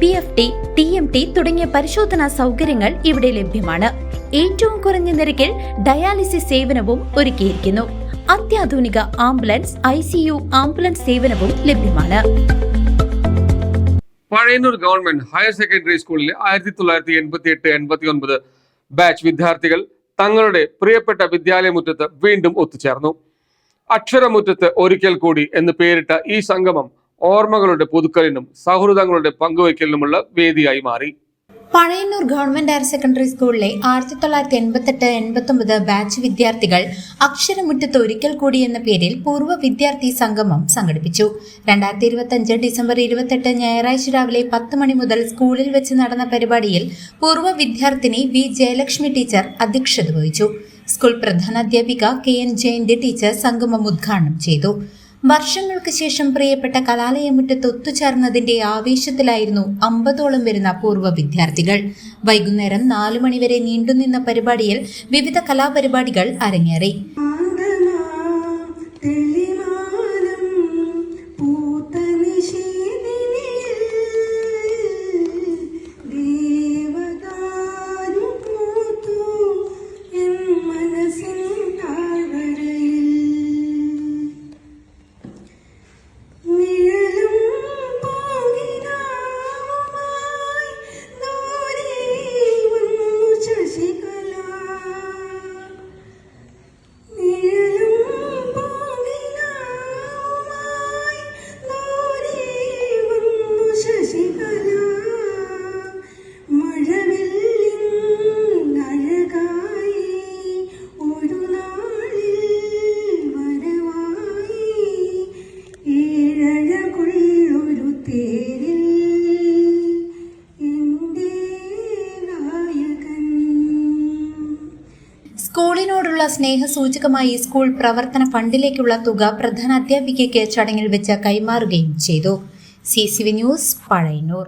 P F T T M T തുടങ്ങിയ പരിശോധനാ സൗകര്യങ്ങൾ ഇവിടെ ലഭ്യമാണ്. ഏറ്റവും കുറഞ്ഞ നിരക്കിൽ ഡയാലിസിസ് സേവനവും ഒരുക്കിയിരിക്കുന്നു. അത്യാധുനിക ambulance I C U ambulance സേവനവും ലഭ്യമാണ്. പഴയന്നൂർ ഗവൺമെന്റ് ഹയർ സെക്കൻഡറി സ്കൂളിലെ ആയിരത്തി തൊള്ളായിരത്തി എൺപത്തി എട്ട് എൺപത്തി ഒൻപത് ബാച്ച് വിദ്യാർത്ഥികൾ തങ്ങളുടെ പ്രിയപ്പെട്ട വിദ്യാലയമുറ്റത്ത് വീണ്ടും ഒത്തുചേർന്നു. അക്ഷരമുറ്റത്ത് ഒരിക്കൽ കൂടി എന്ന് പേരിട്ട ഈ സംഗമം ഓർമ്മകളുടെ പുതുക്കലിനും സൗഹൃദങ്ങളുടെ പങ്കുവയ്ക്കലിനുമുള്ള വേദിയായി മാറി. പഴയന്നൂർ ഗവൺമെന്റ് ഹയർ സെക്കൻഡറി സ്കൂളിലെ ആയിരത്തി തൊള്ളായിരത്തി എൺപത്തെട്ട് എൺപത്തൊമ്പത് ബാച്ച് വിദ്യാർത്ഥികൾ അക്ഷരമുറ്റത്ത് ഒരിക്കൽ കൂടി എന്ന പേരിൽ പൂർവ വിദ്യാർത്ഥി സംഗമം സംഘടിപ്പിച്ചു. രണ്ടായിരത്തി ഇരുപത്തഞ്ച് ഡിസംബർ ഇരുപത്തെട്ട് ഞായറാഴ്ച രാവിലെ പത്ത് മണി മുതൽ സ്കൂളിൽ വെച്ച് നടന്ന പരിപാടിയിൽ പൂർവ വിദ്യാർത്ഥിനി വി ജയലക്ഷ്മി ടീച്ചർ അധ്യക്ഷത വഹിച്ചു. സ്കൂൾ പ്രധാനാധ്യാപിക കെ എൻ ജയന്തി ടീച്ചർ സംഗമം ഉദ്ഘാടനം ചെയ്തു. വർഷങ്ങൾക്ക് ശേഷം പ്രിയപ്പെട്ട കലാലയമുറ്റത്ത് ഒത്തുചേർന്നതിന്റെ ആവേശത്തിലായിരുന്നു അമ്പതോളം വരുന്ന പൂർവ വിദ്യാർത്ഥികൾ. വൈകുന്നേരം നാലു മണിവരെ നീണ്ടുനിന്ന പരിപാടിയിൽ വിവിധ കലാപരിപാടികൾ അരങ്ങേറി. സ്കൂളിനോടുള്ള സ്നേഹസൂചകമായി സ്കൂൾ പ്രവർത്തന ഫണ്ടിലേക്കുള്ള തുക പ്രധാന അധ്യാപികയ്ക്ക് ചടങ്ങിൽ വെച്ച് കൈമാറുകയും ചെയ്തു. C C V news Pazhayannur.